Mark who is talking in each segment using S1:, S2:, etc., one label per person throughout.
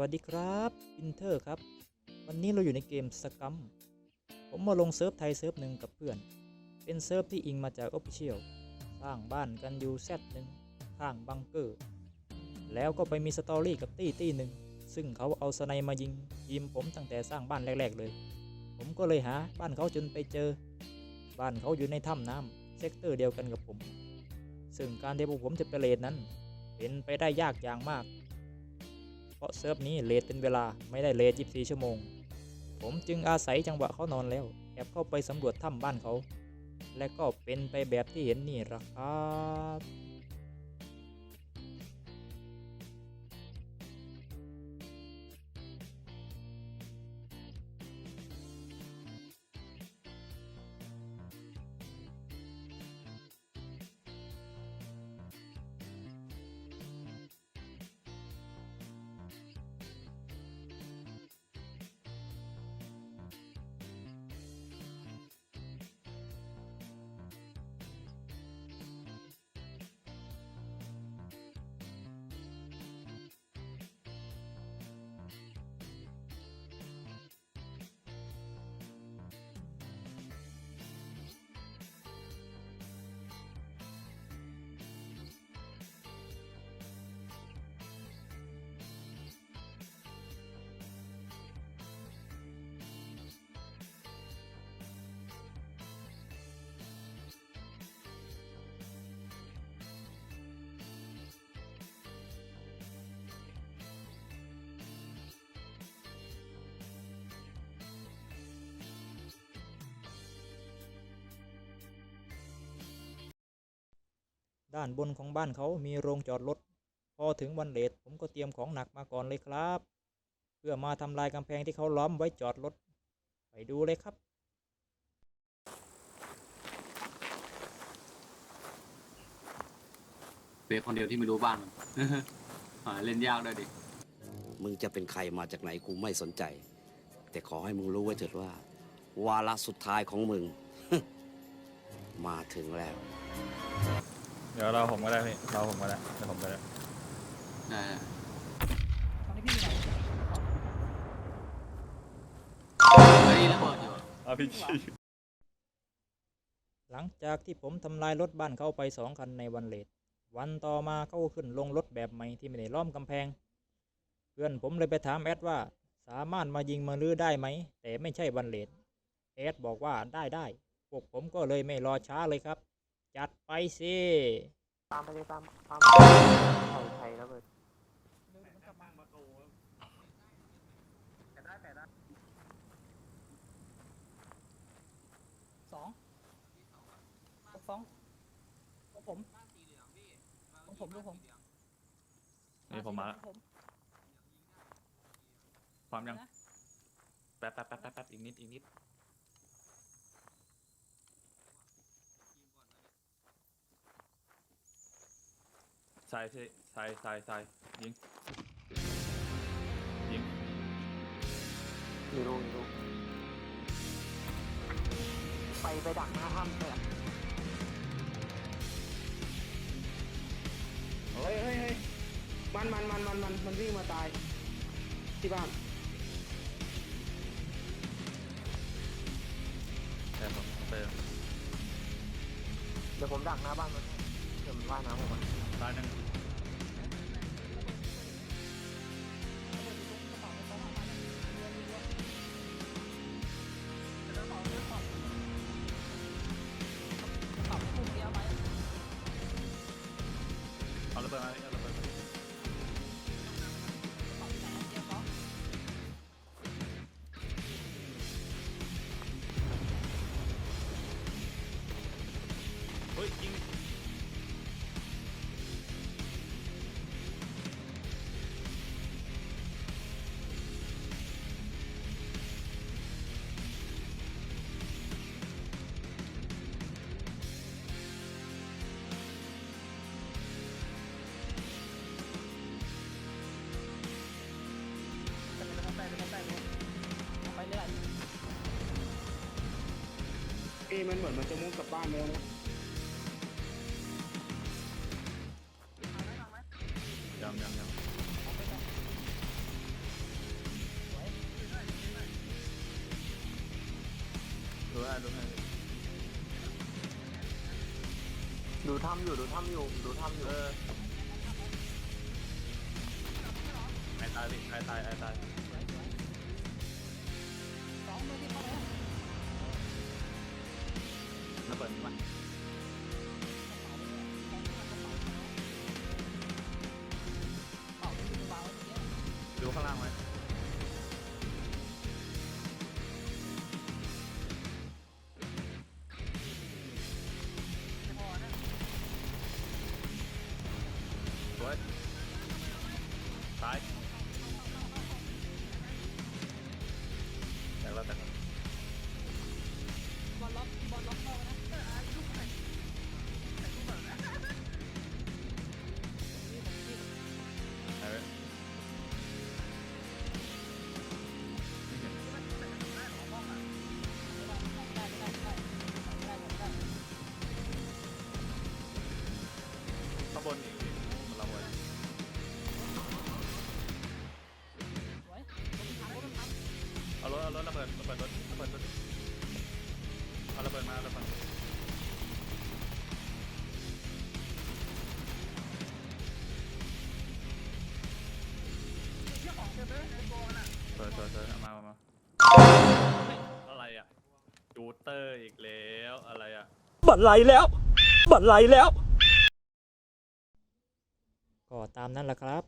S1: วัสดีครับอินเทอร์ครับ วันนี้เราอยู่ในเกมสกัมผมมาลงเซิร์ฟไทยเซิร์ฟหนึ่งกับเพื่อน เป็นเซิร์ฟที่อิงมาจาก Official สร้างบ้านกันอยู่แซดหนึ่งข้างบังเกอร์ แล้วก็ไปมีสตอรี่กับตี้ตี้หนึ่งซึ่งเขาเอาสไนมายิงทีมผมตั้งแต่สร้างบ้านแรก ๆ เลย ผมก็เลยหาบ้านเขาจนไปเจอ บ้านเขาอยู่ในถ้ำน้ำเซกเตอร์เดียวกันกับผม ซึ่งการที่พวกผมจะไปเลดนั้น เป็นไปได้ยากอย่างมาก ราะเซิร์ฟนี้เลทเป็นเวลาไม่ได้เลท24 ชั่วโมง ผมจึงอาศัยจังหวะเขานอนแล้วแอบเข้าไปสำรวจถ้ำบ้านเขา และก็เป็นไปแบบที่เห็นนี่ละครับ ด้านบนของบ้านเขามีโรงจอดรถ พอถึงวันเลทผมก็เตรียมของหนักมาก่อนเลยครับ เพื่อมาทำลายกำแพงที่เขาล้อมไว้จอดรถ ไปดูเลยครับ
S2: เบคคนเดียวที่ไม่รู้บ้านมันหาเล่นยากด้วยดิ
S3: มึงจะเป็นใครมาจากไหนกูไม่สนใจ แต่ขอให้มึงรู้ไว้เถิดว่า วาระสุดท้ายของมึง มาถึงแล้ว
S4: เดี๋ยวเราผมก็ได้พี่เราผมก็ได้เดี๋ยวผมก็ได้
S2: ได้
S5: ตอนนี้พี่อยู่ไหน
S2: เฮ้ยระเบิดอยู่อะ
S4: เอาพี่ชี
S1: หลังจากที่ผมทำลายรถบ้านเขาไปสองคันในวันเลทวันต่อมาเขาก็ขึ้นลงรถแบบใหม่ที่ไม่ได้ล้อมกำแพง เพื่อนผมเลยไปถามแอดว่า สามารถมายิงมาลื้อได้ไหม แต่ไม่ใช่วันเลทแอดบอกว่าได้ได้พวกผมก็เลยไม่รอช้าเลยครับ จัดไปสิ
S6: ตามไปเลยตามตามไทยไทยแล้วเลย
S5: สองสองของผมของผมดูผม
S4: นี่ผมมาละ
S5: ผ
S4: พร้อมยัง
S5: นะ
S4: แป๊บแป๊บแป๊บแป๊บแป๊บอีกนิดอีกนิด ใส่พี่ใส่ใส่ใส่ยิง ยิง
S6: อยู่รูอยู่รูไปไปดักหน้าถ้ำเลยอะ
S7: เฮ้ยเฮ้ยเฮ้ยมันมันมันมันมันมันวิ่งมาตาย ที่บ้าน
S4: แต่ผมเติม
S6: เดี๋ยวผมดักหน้าบ้านมันให้เดี๋ยวมันว่ายน้ำออกมา
S4: ตายหนึ่ง
S5: มันเห
S7: มือนมันจะมุ่งกลับบ้านแล้วนะ
S4: ยังยังยัง
S5: ดู
S4: ให้ดูให้
S6: ดูถ้ำอยู่ดูทำอยู่ดูทำอยู่
S4: เออไอตายดิไอตายไอตาย
S5: อ
S4: ร์
S5: อี
S4: กแล้ว
S5: อะไร
S4: อะ บัตรไห
S1: ลแล้ว บัตรไหลแล้ว ก็ตามนั้นแหละครับ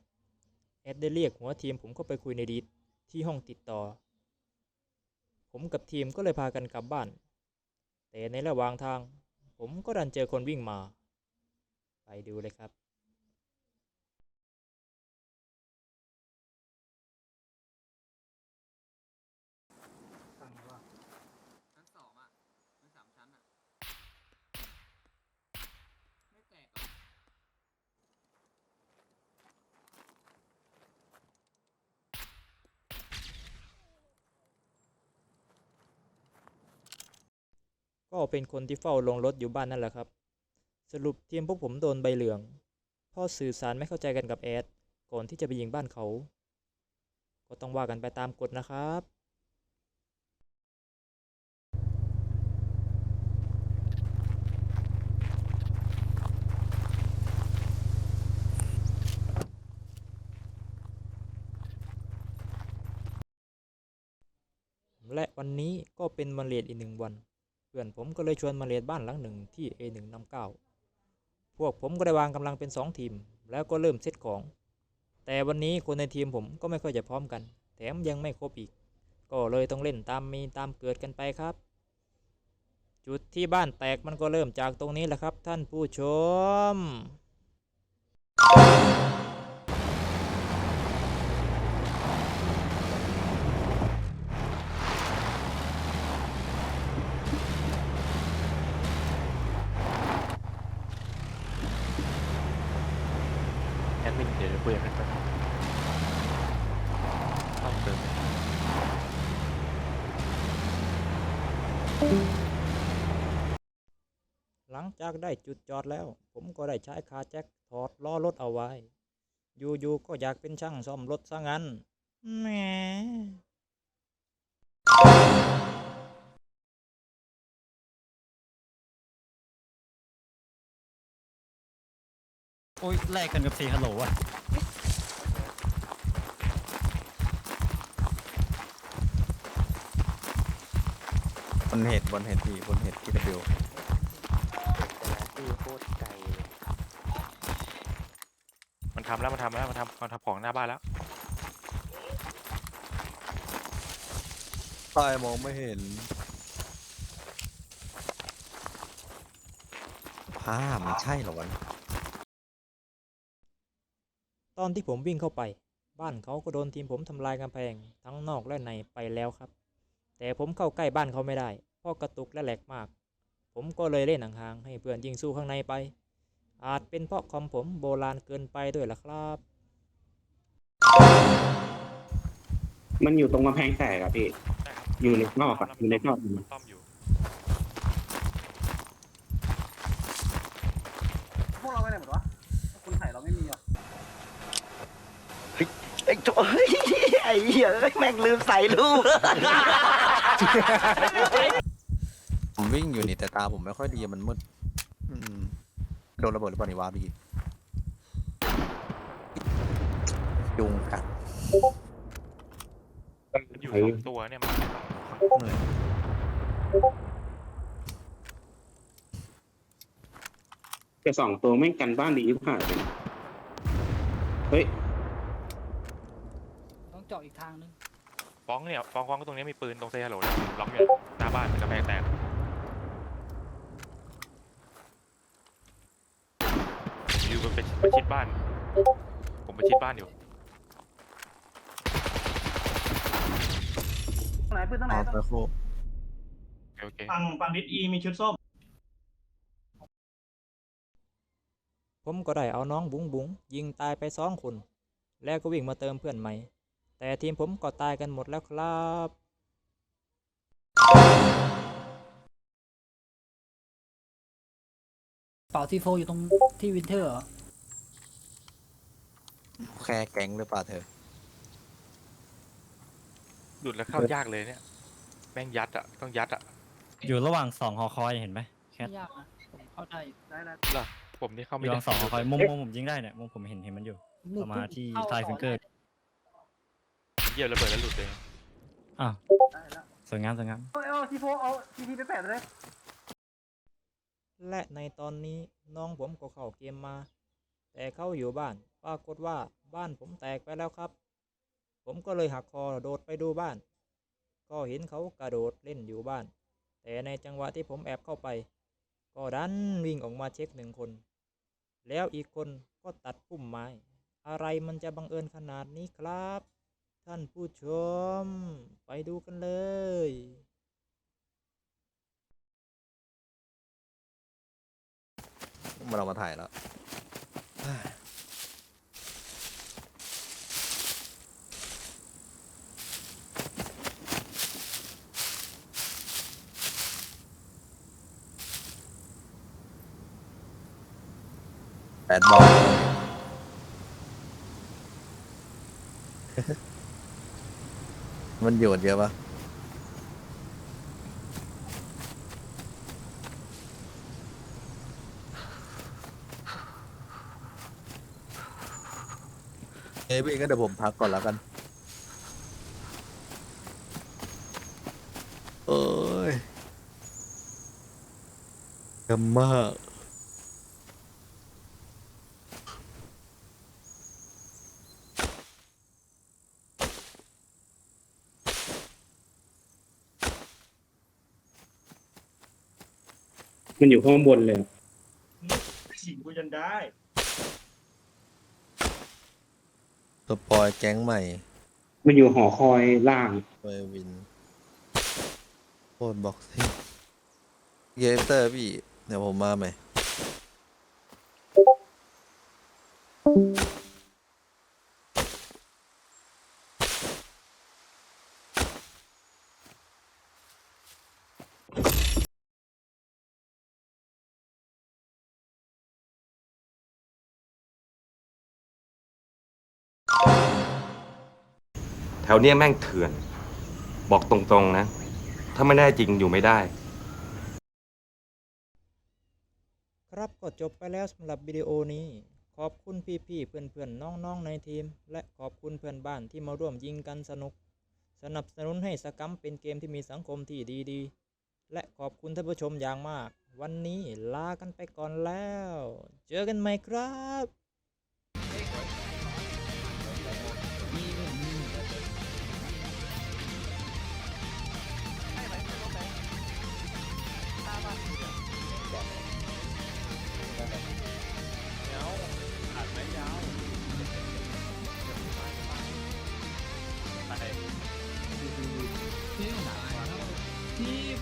S1: แอดได้เรียกหัวทีมผมเข้าไปคุยในดีดที่ห้องติดต่อ ผมกับทีมก็เลยพากันกลับบ้าน แต่ในระหว่างทาง ผมก็ดันเจอคนวิ่งมา ไปดูเลยครับ
S2: ชั้นสองอะมันสามชั้นอะ ไม่แตกหรอ
S1: ก็เป็นคนที่เฝ้าลงรถอยู่บ้านนั่นแหละครับ สรุปทีมพวกผมโดนใบเหลืองพ่อสื่อสารไม่เข้าใจกันกับแอด ก่อนที่จะไปยิงบ้านเขา ก็ต้องว่ากันไปตามกฎนะครับ และวันนี้ก็เป็นมาเรียนอีกหนึ่งวัน พื่อนผมก็เลยชวนมาเลียนบ้านหลังหนึ่งที่ A1 นำเก้าพวกผมก็ได้วางกำลังเป็น 2 ทีม แล้วก็เริ่มเซตของ แต่วันนี้คนในทีมผมก็ไม่ค่อยจะพร้อมกัน แถมยังไม่ครบอีก ก็เลยต้องเล่นตามมีตามเกิดกันไปครับ จุดที่บ้านแตกมันก็เริ่มจากตรงนี้แหละครับ ท่านผู้ชม หลังจากได้จุดจอดแล้ว ผมก็ได้ใช้คาแจ็คถอดล้อรถเอาไว้ อยู่ๆก็อยากเป็นช่างซ่อมรถซะงั้นแหม
S8: โอ้ยแลกกันกับเซฮัลโหลอะ
S9: บนเห็ดบนเห็ดพี่บนเห็ดที่ตะบิว
S6: แต่ละที่ โคตรไกลเลย
S10: มันทำแล้วมันทำแล้วมันทำมันทำของหน้าบ้านแล้ว
S9: ใต้มองไม่เห็นภาพมันใช่เหรอวะ
S1: ตอนที่ผมวิ่งเข้าไป บ้านเขาก็โดนทีมผมทำลายกำแพงทั้งนอกและในไปแล้วครับ แต่ผมเข้าใกล้บ้านเขาไม่ได้เพราะกระตุกและแหลกมาก ผมก็เลยเล่นห่างๆให้เพื่อนยิงสู้ข้างในไป อาจเป็นเพราะคอมผมโบราณเกินไปด้วยล่ะครับ
S7: มันอยู่ตรงกำแพงแตกอะพี่
S10: ใช่ครับ
S7: อยู่ในนอกอะอยู่ในนอก
S10: มันต้อมอยู่
S5: พวกเราไปไหนหมดวะคนไข่เราไม่มีอะ
S3: ไอ้โจเฮ้ยไอ้เหี้ยเอ้ยแม่งลืมใส่ลูก
S9: ผมวิ่งอยู่นี่แต่ตาผมไม่ค่อยดีมันมืดอืมโดนระเบิดหรือเปล่านี่วาบียุงกัด
S10: มันอยู่สองตัวเนี่ยมัน
S9: เหนื่อย
S7: แต่สองตัวไม่งกันบ้านดีผ่านเลยเฮ้ย
S5: ต้องเจาะอีกทางนึง
S10: ฟ้องเนี่ยฟ้องฟ้องตรงนี้มีปืนตรงเซฮัลโหลเนี่ยล็อกอยู่หน้าบ้านกระแพงแตกอยู่ไปประชิดบ้าน ผมประชิดบ้านอยู่
S7: ตรงไหนปืนตรงไหน
S9: เอาไปโค
S10: โอเค
S4: ฝั่งฝั่งดิสอีมีชุดส้ม
S1: ผมก็ได้เอาน้องบุ๋งบุ๋งยิงตายไปสองคน แล้วก็วิ่งมาเติมเพื่อนใหม่ แต่ทีมผมก็ตายกันหมดแล้วครับ
S5: เป่าซีโฟอยู่ตรงที่วินเทอร์เหรอ
S9: แค่แก๊งหรือเปล่าเธอ
S10: หลุดแล้วเข้ายากเลยเนี่ย แม่งยัดอะ ต้องยัดอะ
S8: อยู่ระหว่างสองหอคอยเห็นไหมแคท
S5: ไม่ยากนะผมเข้าได้อยู่
S7: ได้แล้ว
S10: ผมนี่เข้า
S8: อ
S10: ไม่
S8: ยู่
S10: ได้
S8: ระหว่างสองหอคอยมุมมุมผมยิงได้เนี่ยมุมผมเห็นเห็นมันอยู่ประมาณที่
S5: เข้
S8: ใต้ฟิงเกอร์
S10: เหยียบระเบิดแล้วหลุดเลย
S8: อ้าว
S7: ได้แล้ว
S8: สวยงามสวยงาม
S7: เอาเอาทีโฟเอาทีทีไปแปะเลย
S1: และในตอนนี้น้องผมก็เข้าเกมมา แต่เขาอยู่บ้าน ปรากฏว่าบ้านผมแตกไปแล้วครับ ผมก็เลยหักคอโดดไปดูบ้าน ก็เห็นเขากระโดดเล่นอยู่บ้าน แต่ในจังหวะที่ผมแอบเข้าไป ก็ดันวิ่งออกมาเช็คหนึ่งคน แล้วอีกคนก็ตัดพุ่มไม้ อะไรมันจะบังเอิญขนาดนี้ครับ ท่านผู้ชม ไปดูกันเลย
S9: มันเรามาถ่ายแล้ว ดบอลมันโยนเยอะปะเอ้ยพี่ก็เดี๋ยวผมพักก่อนแล้วกัน เอ้ยกำมาก
S7: มันอยู่ข้างบนเลย
S4: ฉีกกูจนได้
S9: สปอยแก๊งใหม่
S7: มันอยู่หอคอยล่าง
S9: เววินโคตรบ็อกซิ่งเยเตอร์พี่ เดี๋ยวผมมาใหม่
S11: แถวเนี้ยแม่งเถื่อน บอกตรงๆนะ ถ้าไม่แน่จริงอยู่ไม่ได้
S1: ครับก็จบไปแล้วสำหรับวิดีโอนี้ ขอบคุณพี่ๆเพื่อนๆน้องๆในทีม และขอบคุณเพื่อนบ้านที่มาร่วมยิงกันสนุก สนับสนุนให้สกัมเป็นเกมที่มีสังคมที่ดีๆ และขอบคุณท่านผู้ชมอย่างมาก วันนี้ลากันไปก่อนแล้ว เจอกันใหม่ครับ